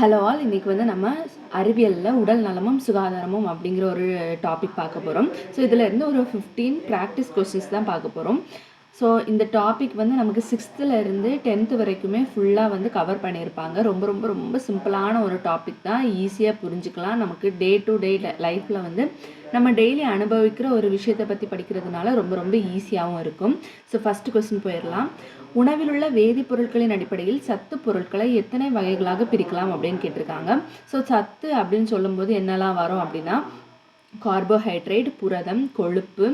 Hello all இன்றைக்கி வந்து நம்ம அறிவியலில் உடல் நலமும் சுகாதாரமும் அப்படிங்கிற ஒரு டாபிக் பார்க்க போகிறோம் ஸோ இதில் இருந்து ஒரு ஃபிஃப்டீன் ப்ராக்டிஸ் கொஸ்டின்ஸ் தான் பார்க்க போகிறோம் ஸோ இந்த டாபிக் வந்து நமக்கு சிக்ஸ்த்துலேருந்து டென்த்து வரைக்குமே ஃபுல்லாக வந்து கவர் பண்ணியிருப்பாங்க. ரொம்ப ரொம்ப ரொம்ப சிம்பிளான ஒரு டாபிக் தான். ஈஸியாக புரிஞ்சுக்கலாம். நமக்கு டே டு டே லைஃப்பில் வந்து நம்ம டெய்லி அனுபவிக்கிற ஒரு விஷயத்தை பற்றி படிக்கிறதுனால ரொம்ப ரொம்ப ஈஸியாகவும் இருக்கும். ஸோ ஃபஸ்ட்டு கொஸ்டின் போயிடலாம். உணவில் உள்ள வேதிப்பொருட்களின் அடிப்படையில் சத்து பொருட்களை எத்தனை வகைகளாக பிரிக்கலாம் அப்படின்னு கேட்டிருக்காங்க. ஸோ சத்து அப்படின்னு சொல்லும்போது என்னெல்லாம் வரும் அப்படின்னா கார்போஹைட்ரேட் புரதம் கொழுப்பு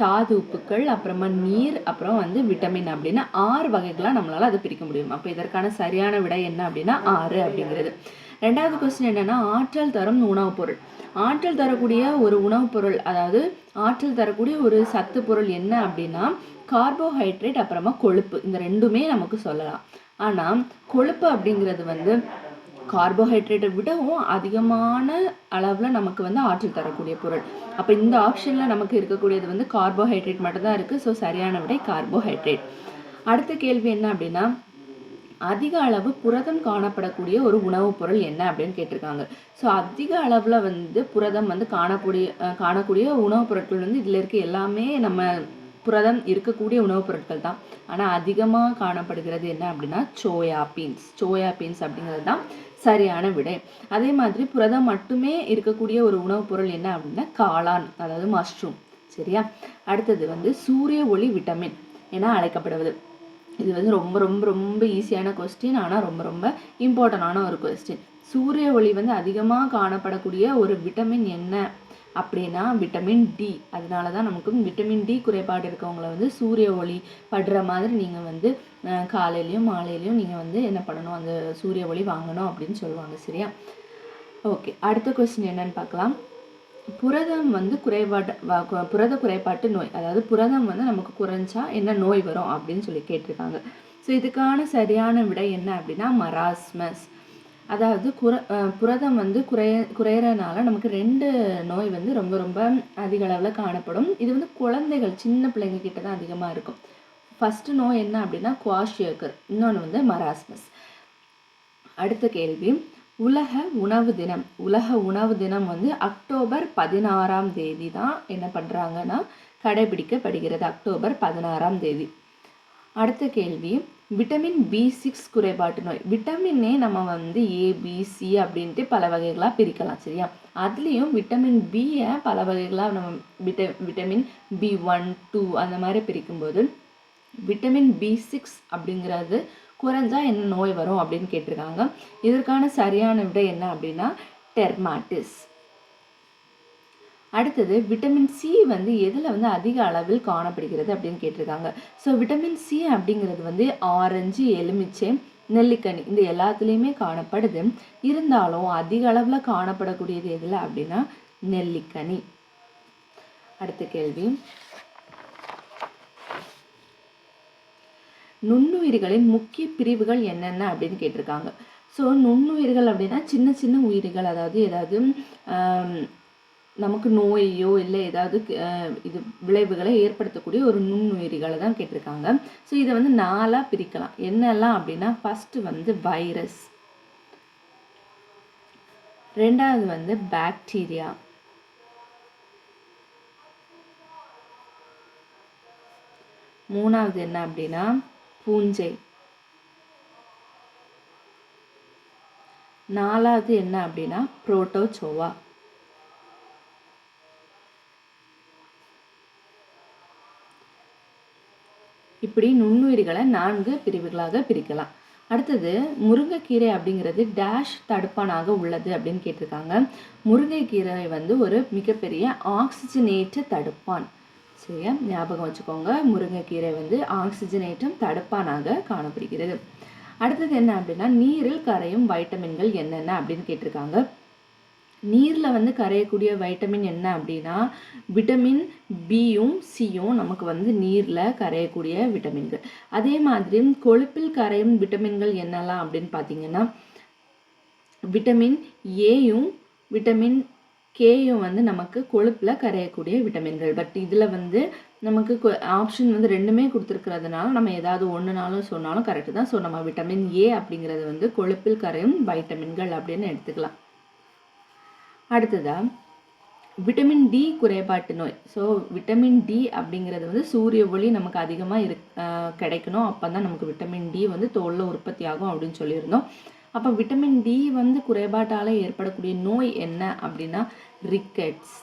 தாது உப்புக்கள் அப்புறமா நீர் அப்புறம் வந்து விட்டமின் அப்படின்னு ஆறு வகைகளாக நம்மளால் அதை பிரிக்க முடியும். அப்போ இதற்கான சரியான விடை என்ன அப்படின்னா ஆறு அப்படிங்கிறது. ரெண்டாவது கொஸ்டின் என்னென்னா ஆற்றல் தரும் உணவுப் பொருள். ஆற்றல் தரக்கூடிய ஒரு உணவுப் பொருள் அதாவது ஆற்றல் தரக்கூடிய ஒரு சத்து பொருள் என்ன அப்படின்னா கார்போஹைட்ரேட் அப்புறமா கொழுப்பு. இந்த ரெண்டுமே நமக்கு சொல்லலாம். ஆனால் கொழுப்பு அப்படிங்கிறது வந்து கார்போஹைட்ரேட்டை விடவும் அதிகமான அளவில் நமக்கு வந்து ஆற்றல் தரக்கூடிய பொருள். அப்போ இந்த ஆப்ஷனில் நமக்கு இருக்கக்கூடியது வந்து கார்போஹைட்ரேட் மட்டும்தான் இருக்குது ஸோ சரியான விடை கார்போஹைட்ரேட் அடுத்த கேள்வி என்ன அப்படின்னா அதிக அளவு புரதம் காணப்படக்கூடிய ஒரு உணவுப் பொருள் என்ன அப்படின்னு கேட்டிருக்காங்க. ஸோ அதிக அளவில் வந்து புரதம் வந்து காணக்கூடிய காணக்கூடிய உணவுப் பொருட்கள் வந்து இதில் இருக்க எல்லாமே நம்ம புரதம் இருக்கக்கூடிய உணவுப் பொருட்கள் தான். ஆனால் அதிகமாக காணப்படுகிறது என்ன அப்படின்னா சோயா பீன்ஸ் சோயா பீன்ஸ் அப்படிங்கிறது தான் சரியான விடை. அதே மாதிரி புரதம் மட்டுமே இருக்கக்கூடிய ஒரு உணவுப் பொருள் என்ன அப்படின்னா காளான் அதாவது மஷ்ரூம் சரியா? அடுத்தது வந்து சூரிய ஒளி விட்டமின் என அழைக்கப்படுவது. இது வந்து ரொம்ப ரொம்ப ரொம்ப ஈஸியான கொஸ்டின் ஆனால் ரொம்ப ரொம்ப இம்பார்ட்டண்டான ஒரு கொஸ்டின் சூரிய ஒளி வந்து அதிகமாக காணப்படக்கூடிய ஒரு விட்டமின் என்ன அப்படின்னா விட்டமின் டி அதனால தான் நமக்கு விட்டமின் டி குறைபாடு இருக்கவங்களை வந்து சூரிய ஒளி படுற மாதிரி நீங்கள் வந்து காலையிலையும் மாலையிலையும் நீங்கள் வந்து என்ன பண்ணணும்? அந்த சூரிய ஒளி வாங்கணும் அப்படின்னு சொல்லுவாங்க சரியா? ஓகே அடுத்த கொஸ்டின் என்னன்னு பார்க்கலாம். புரதம் வந்து குறைபாடு புரத குறைபாட்டு நோய். அதாவது புரதம் வந்து நமக்கு குறைஞ்சா என்ன நோய் வரும் அப்படின்னு சொல்லி கேட்டிருக்காங்க. ஸோ இதுக்கான சரியான விடை என்ன அப்படின்னா மராஸ்மஸ் அதாவது குற புரதம் வந்து குறைய குறையிறனால நமக்கு ரெண்டு நோய் வந்து ரொம்ப ரொம்ப அதிக அளவில் காணப்படும். இது வந்து குழந்தைகள் சின்ன பிள்ளைங்க கிட்ட தான் அதிகமாக இருக்கும். ஃபஸ்ட்டு நோய் என்ன அப்படின்னா குவாஷியக்கர் இன்னொன்று வந்து மராஸ்மஸ் அடுத்த கேள்வி. உலக உணவு தினம். உலக உணவு தினம் வந்து அக்டோபர் பதினாறாம் தேதி தான் என்ன பண்ணுறாங்கன்னா கடைபிடிக்கப்படுகிறது. அக்டோபர் பதினாறாம் தேதி. அடுத்த கேள்வி. விட்டமின் பி சிக்ஸ் குறைபாட்டு நோய். விட்டமின்னே நம்ம வந்து ஏபிசி அப்படின்ட்டு பல வகைகளாக பிரிக்கலாம் சரியா? அதுலேயும் விட்டமின் பியை பல வகைகளாக நம்ம விட்ட விட்டமின் பி ஒன் டூ அந்த மாதிரி பிரிக்கும்போது விட்டமின் பி சிக்ஸ் அப்படிங்கிறது குறைஞ்சா என்ன நோய் வரும் அப்படின்னு கேட்டிருக்காங்க. இதற்கான சரியான விடை என்ன அப்படின்னா டெர்மாட்டிஸ் அடுத்தது விட்டமின் சி வந்து எதில் வந்து அதிக அளவில் காணப்படுகிறது அப்படின்னு கேட்டிருக்காங்க. ஸோ விட்டமின் சி அப்படிங்கிறது வந்து ஆரஞ்சு எலுமிச்சை நெல்லிக்கனி இந்த எல்லாத்துலேயுமே காணப்படுது. இருந்தாலும் அதிக அளவில் காணப்படக்கூடியது எதில் அப்படின்னா நெல்லிக்கனி. அடுத்த கேள்வி. நுண்ணுயிர்களின் முக்கிய பிரிவுகள் என்னென்ன அப்படின்னு கேட்டிருக்காங்க. ஸோ நுண்ணுயிர்கள் அப்படின்னா சின்ன சின்ன உயிர்கள் அதாவது ஏதாவது நமக்கு நோயையோ இல்லை ஏதாவது இது விளைவுகளை ஏற்படுத்தக்கூடிய ஒரு நுண்ணுயிரிகளை தான் கேட்டிருக்காங்க. ஸோ இதை வந்து நாலாக பிரிக்கலாம். என்னெல்லாம் அப்படின்னா ஃபஸ்ட்டு வந்து வைரஸ் ரெண்டாவது வந்து பாக்டீரியா மூணாவது என்ன அப்படின்னா பூஞ்சை. நாலாவது என்ன அப்படின்னா புரோட்டோசோவா இப்படி நுண்ணுயிர்களை நான்கு பிரிவுகளாக பிரிக்கலாம். அடுத்தது முருங்கைக்கீரை அப்படிங்கிறது டேஷ் தடுப்பானாக உள்ளது அப்படின்னு கேட்டிருக்காங்க. முருங்கைக்கீரை வந்து ஒரு மிகப்பெரிய ஆக்சிஜனேற்ற தடுப்பான். சரியா? ஞாபகம் வச்சுக்கோங்க. முருங்கைக்கீரை வந்து ஆக்சிஜனேற்றம் தடுப்பானாக காணப்படுகிறது. அடுத்தது என்ன அப்படின்னா நீரில் கரையும் வைட்டமின்கள் என்னென்ன அப்படின்னு கேட்டிருக்காங்க. நீரில் வந்து கரையக்கூடிய வைட்டமின் என்ன அப்படின்னா விட்டமின் பியும் சியும் நமக்கு வந்து நீரில் கரையக்கூடிய விட்டமின்கள் அதே மாதிரி கொழுப்பில் கரையும் விட்டமின்கள் என்னெல்லாம் அப்படின்னு பார்த்தீங்கன்னா விட்டமின் ஏயும் விட்டமின் கேயும் வந்து நமக்கு கொழுப்பில் கரையக்கூடிய விட்டமின்கள் பட் இதில் வந்து நமக்கு ஆப்ஷன் வந்து ரெண்டுமே கொடுத்துருக்கிறதுனால நம்ம ஏதாவது ஒன்றுனாலும் சொன்னாலும் கரெக்டு தான். ஸோ நம்ம விட்டமின் ஏ அப்படிங்கிறது வந்து கொழுப்பில் கரையும் வைட்டமின்கள் அப்படின்னு எடுத்துக்கலாம். அடுத்ததாக விட்டமின் டி குறைபாட்டு நோய். ஸோ விட்டமின் டி அப்படிங்கிறது வந்து சூரிய ஒளி நமக்கு அதிகமாக இரு கிடைக்கணும். அப்போ தான் நமக்கு விட்டமின் டி வந்து தோலில் உற்பத்தி ஆகும் அப்படின்னு சொல்லியிருந்தோம். அப்போ விட்டமின் டி வந்து குறைபாட்டால் ஏற்படக்கூடிய நோய் என்ன அப்படின்னா ரிக்கெட்ஸ்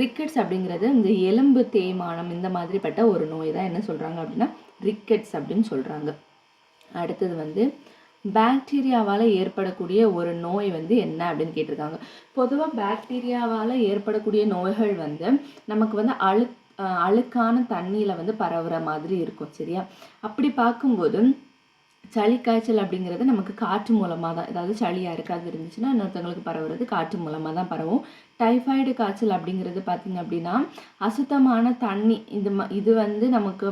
ரிக்கெட்ஸ் அப்படிங்கிறது இந்த எலும்பு தேய்மானம் இந்த மாதிரிப்பட்ட ஒரு நோய் தான் என்ன சொல்கிறாங்க அப்படின்னா ரிக்கெட்ஸ் அப்படின்னு சொல்கிறாங்க அடுத்தது வந்து பாக்டீரியாவால் ஏற்படக்கூடிய ஒரு நோய் வந்து என்ன அப்படின்னு கேட்டிருக்காங்க. பொதுவாக பாக்டீரியாவால் ஏற்படக்கூடிய நோய்கள் வந்து நமக்கு வந்து அழு அழுக்கான தண்ணியில் வந்து பரவுற மாதிரி இருக்கும் சரியா? அப்படி பார்க்கும்போது சளி காய்ச்சல் அப்படிங்கிறது நமக்கு காற்று மூலமாக தான். ஏதாவது சளியாக இருக்காது இருந்துச்சுன்னா இன்னொருத்தவங்களுக்கு பரவுறது காற்று மூலமாக தான் பரவும். டைஃபாய்டு காய்ச்சல் அப்படிங்கிறது பார்த்திங்க அப்படின்னா அசுத்தமான தண்ணி இது ம இது வந்து நமக்கு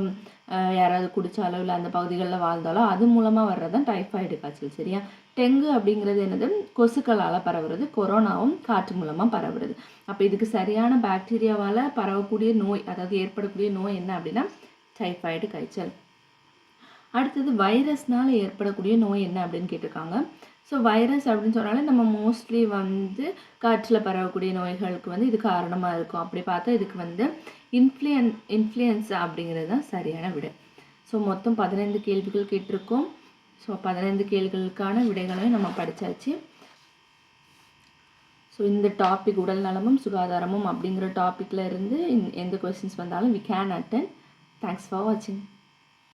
யாராவது குடித்தாலோ இல்லை அந்த பகுதிகளில் வாழ்ந்தாலோ அது மூலமாக வர்றது தான் டைஃபாய்டு காய்ச்சல் சரியா? டெங்கு அப்படிங்கிறது என்னது? கொசுக்களால் பரவுறது கொரோனாவும் காற்று மூலமாக பரவுறது. அப்போ இதுக்கு சரியான பாக்டீரியாவால் பரவக்கூடிய நோய் அதாவது ஏற்படக்கூடிய நோய் என்ன அப்படின்னா டைஃபாய்டு காய்ச்சல். அடுத்தது வைரஸ்னால் ஏற்படக்கூடிய நோய் என்ன அப்படின்னு கேட்டிருக்காங்க. ஸோ வைரஸ் அப்படின்னு சொன்னாலே நம்ம மோஸ்ட்லி வந்து காற்றில் பரவக்கூடிய நோய்களுக்கு வந்து இது காரணமாக இருக்கும். அப்படி பார்த்தா இதுக்கு வந்து இன்ஃப்ளூயன் இன்ஃப்ளூயன்ஸா அப்படிங்கிறது தான் சரியான விடை. ஸோ மொத்தம் பதினைந்து கேள்விகள் கேட்டிருக்கோம். ஸோ பதினைந்து கேள்விகளுக்கான விடைகளையும் நம்ம படித்தாச்சு ஸோ இந்த டாபிக் உடல் நலமும் சுகாதாரமும் அப்படிங்கிற டாப்பிக்கில் இருந்து எந்த கொஸ்டின்ஸ் வந்தாலும் we can attend thanks for வாட்சிங்